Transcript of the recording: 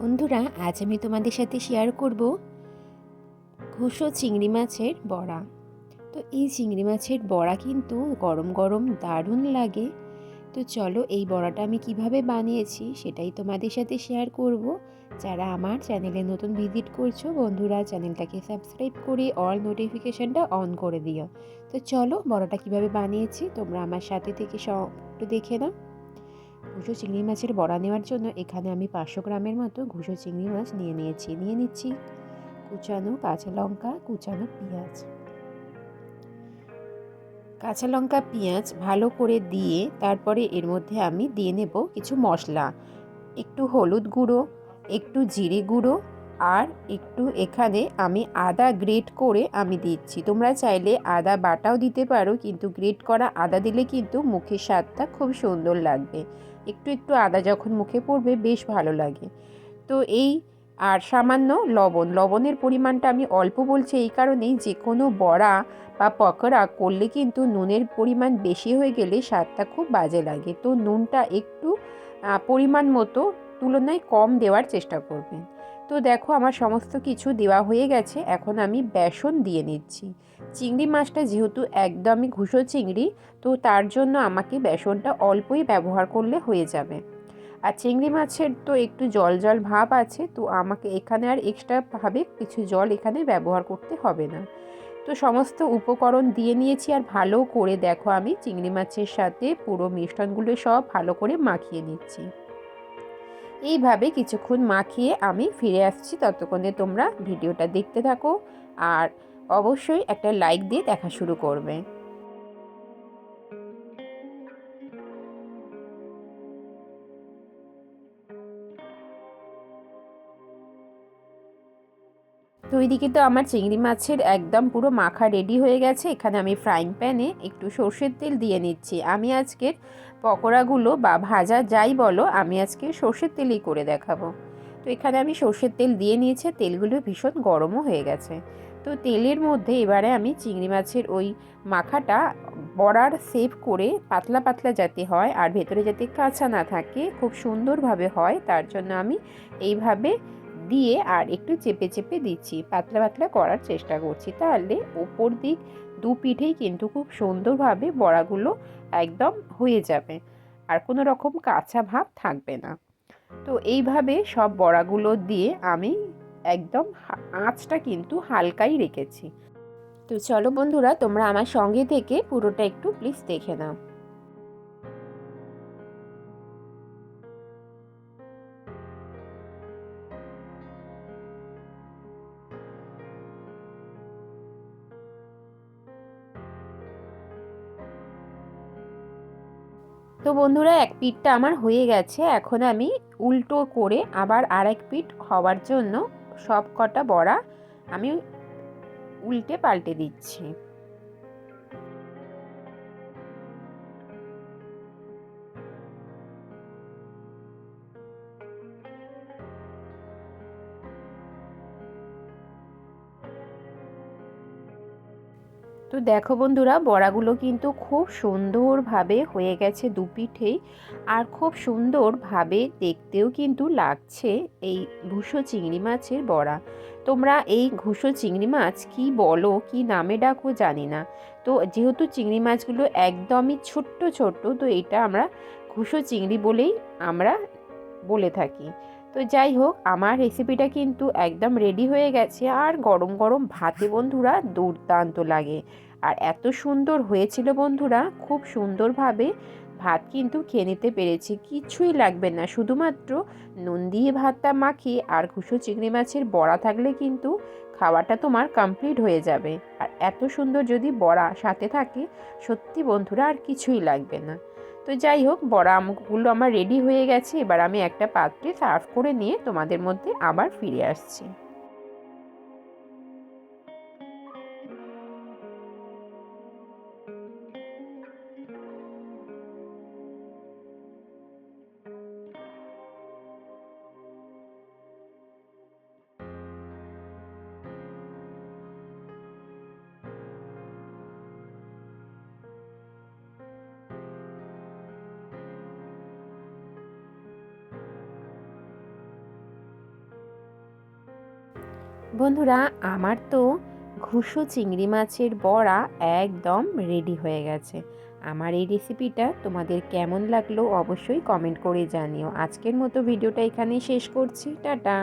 বন্ধুরা, আজ আমি তোমাদের সাথে শেয়ার করব ঘুষো চিংড়ি মাছের বড়া। তো এই চিংড়ি মাছের বড়া কিন্তু গরম গরম দারুণ লাগে। তো চলো এই বড়াটা আমি কীভাবে বানিয়েছি সেটাই তোমাদের সাথে শেয়ার করব। যারা আমার চ্যানেলে নতুন ভিজিট করছ, বন্ধুরা চ্যানেলটাকে সাবস্ক্রাইব করে অল নোটিফিকেশানটা অন করে দিও। তো চলো বড়াটা কীভাবে বানিয়েছি, তোমরা আমার সাথে থেকে সব দেখে নাও। ঘুষো চিংড়ি মাছের বড়া নেওয়ার জন্য এখানে আমি পাঁচশো গ্রামের মতো ঘুষো চিংড়ি মাছ নিয়ে নিয়েছি। নিয়ে নিচ্ছি কুচানো কাঁচা লঙ্কা, কুচানো পেঁয়াজ। কাঁচা লঙ্কা, পেঁয়াজ ভালো করে দিয়ে তারপরে এর মধ্যে আমি দিয়ে নেব কিছু মশলা। একটু হলুদ গুঁড়ো, একটু জিরে গুঁড়ো আর একটু এখানে আমি আদা গ্রেট করে আমি দিচ্ছি। তোমরা চাইলে আদা বাটাও দিতে পারো, কিন্তু গ্রেট করা আদা দিলে কিন্তু মুখের স্বাদটা খুব সুন্দর লাগবে। একটু একটু আদা যখন মুখে পড়বে, বেশ ভালো লাগে। তো এই, আর সামান্য লবণ, লবণের পরিমাণটা আমি অল্প বলছি এই কারণেই যে কোনো বড়া বা পকোড়া করলে কিন্তু নুনের পরিমাণ বেশি হয়ে গেলে স্বাদটা খুব বাজে লাগে। তো নুনটা একটু পরিমাণ মতো তুলনায় কম দেওয়ার চেষ্টা করবেন। তো দেখো আমার সমস্ত কিছু দেওয়া হয়ে গেছে, এখন আমি বেসন দিয়ে নিচ্ছি। চিংড়ি মাছটা যেহেতু একদমই ঘুষো চিংড়ি, তো তার জন্য আমাকে বেসনটা অল্পই ব্যবহার করলে হয়ে যাবে। আর চিংড়ি মাছের তো একটু জল জল ভাব আছে, তো আমাকে এখানে আর এক্সট্রাভাবে কিছু জল এখানে ব্যবহার করতে হবে না। তো সমস্ত উপকরণ দিয়ে নিয়েছি আর ভালো করে দেখো আমি চিংড়ি মাছের সাথে পুরো মিষ্টনগুলো সব ভালো করে মাখিয়ে নিচ্ছি। এইভাবে কিছুক্ষণ মাখিয়ে আমি ফিরে আসছি। ততক্ষণে তোমরা ভিডিওটা দেখতে থাকো আর অবশ্যই একটা লাইক দিয়ে দেখা শুরু করবে। তো ওইদিকে তো আমার চিংড়ি মাছের একদম পুরো মাখা রেডি হয়ে গেছে। এখানে আমি ফ্রাইং প্যানে একটু সর্ষের তেল দিয়ে নিচ্ছি। আমি আজকের পকোড়াগুলো বা ভাজা যাই বলো, আমি আজকে সর্ষের তেলেই করে দেখাবো। তো এখানে আমি সর্ষের তেল দিয়ে নিয়েছি, তেলগুলো ভীষণ গরমও হয়ে গেছে। তো তেলের মধ্যে এবারে আমি চিংড়ি মাছের ওই মাখাটা বড়ার সেভ করে পাতলা পাতলা যাতে হয় আর ভেতরে যাতে কাঁচা না থাকে, খুব সুন্দরভাবে হয়, তার জন্য আমি এইভাবে দিয়ে আর একটু চেপে চেপে দিচ্ছি, পাতলা পাতলা করার চেষ্টা করছি। তাহলে ওপর দিক দু পিঠেই কিন্তু খুব সুন্দরভাবে বড়াগুলো একদম হয়ে যাবে আর কোনো রকম কাঁচা ভাব থাকবে না। তো এইভাবে সব বড়াগুলো দিয়ে আমি একদম আঁচটা কিন্তু হালকাই রেখেছি। তো চলো বন্ধুরা, তোমরা আমার সঙ্গে থেকে পুরোটা একটু প্লিজ দেখে নাও। তো বন্ধুরা, এক পিঠটা আমার হয়ে গেছে। এখন আমি উল্টো করে আবার আর এক পিঠ হওয়ার জন্য সব কটা বড়া আমি উল্টে পাল্টে দিচ্ছি। তো দেখো বন্ধুরা, বড়াগুলো কিন্তু খুব সুন্দরভাবে হয়ে গেছে দুপিঠেই আর খুব সুন্দরভাবে দেখতেও কিন্তু লাগছে এই ঘুষো চিংড়ি মাছের বড়া। তোমরা এই ঘুষো চিংড়ি মাছ কি বলো, কি নামে ডাকো জানি না। তো যেহেতু চিংড়ি মাছগুলো একদমই ছোট্ট ছোট্ট, তো এটা আমরা ঘুষো চিংড়ি বলেই আমরা বলে থাকি। তো যাই হোক, আমার রেসিপিটা কিন্তু একদম রেডি হয়ে গেছে আর গরম গরম ভাতে বন্ধুরা দুর্দান্ত লাগে। আর এত সুন্দর হয়েছিল বন্ধুরা, খুব সুন্দরভাবে ভাত কিন্তু খেয়ে নিতে পেরেছি, কিছুই লাগবে না। শুধুমাত্র নুন দিয়ে ভাতটা মাখিয়ে আর ঘুষো চিংড়ি মাছের বড়া থাকলে কিন্তু খাওয়াটা তোমার কমপ্লিট হয়ে যাবে। আর এত সুন্দর যদি বড়া সাথে থাকে, সত্যি বন্ধুরা আর কিছুই লাগবে না। তো যাই হোক, বড়া আমগুলো আমার রেডি হয়ে গেছে। এবার আমি একটা পাত্রে সার্ভ করে নিয়ে তোমাদের মধ্যে আবার ফিরে আসছি। বন্ধুরা, আমার তো ঘুষো চিংড়ি মাছের বড়া একদম রেডি হয়ে গেছে। আমার এই রেসিপিটা তোমাদের কেমন লাগল অবশ্যই কমেন্ট করে জানিও। আজকের মতো ভিডিওটা এখানেই শেষ করছি। টাটা!